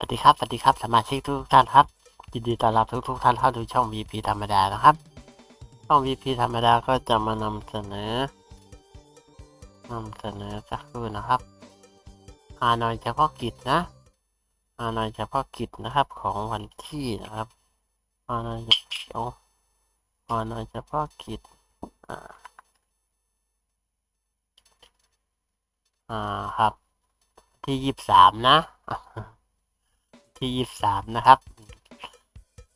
สวัสดีครับสวัสดีครับสมาชิกทุกท่านครับยินดีต้อนรับทุกทุกท่านเข้าดูช่อง VP ธรรมดานะครับ ช่อง VP ธรรมดาก็จะมานำเสนอนำเสนอสักครู่นะครับฮานอยเฉพาะกิจนะฮานอยเฉพาะกิจนะครับของวันที่นะครับฮานอยเฉพาะฮานอยเฉพาะกิจอ่าอ่าครับ ที่ยี่สิบสามนะ ที่ยี่สิบสามนะครับ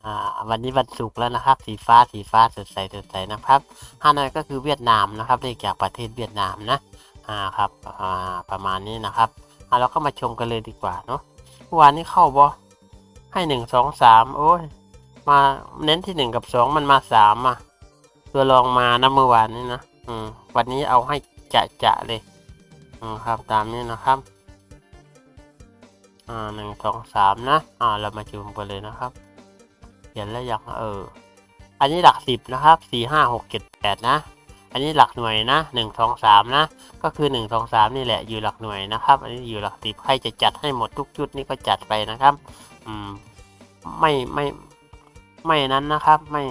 อ่าวันนี้วันศุกร์แล้วนะครับ สีฟ้าสีฟ้าสดใสสดใสนะครับฮานอยก็คือเวียดนามนะครับเรียกจากประเทศเวียดนามนะอ่าครับอ่าประมาณนี้นะครับอ่าเราก็มาชมกันเลยดีกว่าเนาะวานนี้เข้าบอให้หนึ่งสองสามโอ้ยมาเน้นที่หนึ่งกับสองมันมาสามอะตัวรองมานะเมื่อวานนี้นะอืมวันนี้เอาให้จะจะเลยอืมครับตามนี้นะครับ อ่าหนึ่งสองสามนะ อ่า เรามาชมกันเลยนะครับเขียนแล้วยังเออ อันนี้หลักสิบนะครับสี่ห้าหกเจ็ดแปดนะ อันนี้หลักหน่วยนะหนึ่งสองสามนะ ก็คือหนึ่งสองสามนี่แหละอยู่หลักหน่วยนะครับ อันนี้อยู่หลักสิบใครจะจัดให้หมดทุกชุดนี่ก็จัดไปนะครับ อืม ไม่ไม่ไม่นั้นนะครับ ไม่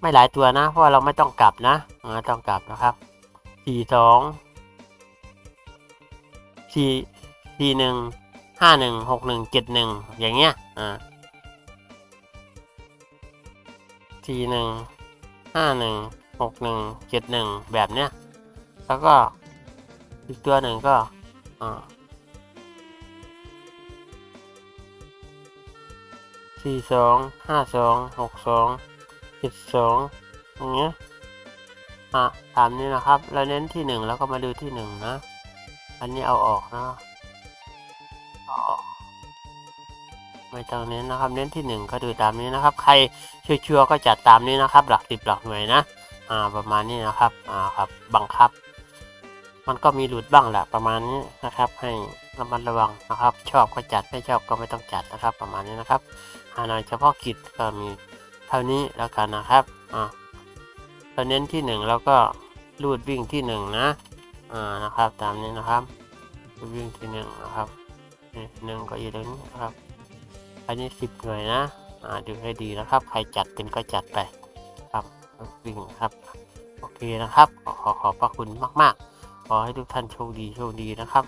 ไม่หลายตัวนะ เพราะเราไม่ต้องกลับนะไม่ต้องกลับนะครับสี่สองสี่สี่หนึ่ง ห้าหนึ่งหกหนึ่งเจ็ดหนึ่งอย่างเงี้ยอ่าสี่หนึ่งห้าหนึ่งหกหนึ่งเจ็ดหนึ่งแบบเนี้ยแล้วก็อีกตัวหนึ่งก็อ่าสี่สองห้าสองหกสองเจ็ดสองอย่างเงี้ยอะตามนี้นะครับแล้วเน้นที่หนึ่งแล้วก็มาดูที่หนึ่งนะ อันนี้เอาออกนะ ไม่ต้องเน้นนะครับ เน้นที่หนึ่งก็ดูตามนี้นะครับ ใครชัวร์ก็จัดตามนี้นะครับ หลักสิบหลักหน่วยนะ อ่า ประมาณนี้นะครับ อ่าครับ บังคับ มันก็มีหลุดบ้างแหละประมาณนี้นะครับ ให้ระมัดระวังนะครับ ชอบก็จัด ไม่ชอบก็ไม่ต้องจัดนะครับ ประมาณนี้นะครับหานอยเฉพาะกิจก็มีเท่านี้แล้วกันนะครับ อ่าเราเน้นที่หนึ่งแล้วก็รูดวิ่งที่หนึ่งนะ อ่า นะครับ ตามนี้นะครับ วิ่งที่หนึ่งนะครับหนึ่งก็อยู่ตรงนี้นะครับ อันนี้สิบหน่วยนะอ่าดูให้ดีนะครับ ใครจัดเป็นก็จัดไปครับวิ่งครับ โอเคนะครับ ขอขอขอบพระคุณมากๆ ขอให้ทุกท่านโชคดีโชคดีนะครับ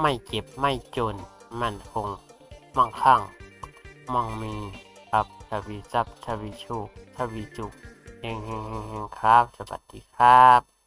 ไม่เจ็บไม่จน มั่นคง มั่งคั่ง มั่งมีครับทวีทรัพย์ทวีโชคทวีจุกเฮงเฮงเฮงเฮงครับ สวัสดีครับ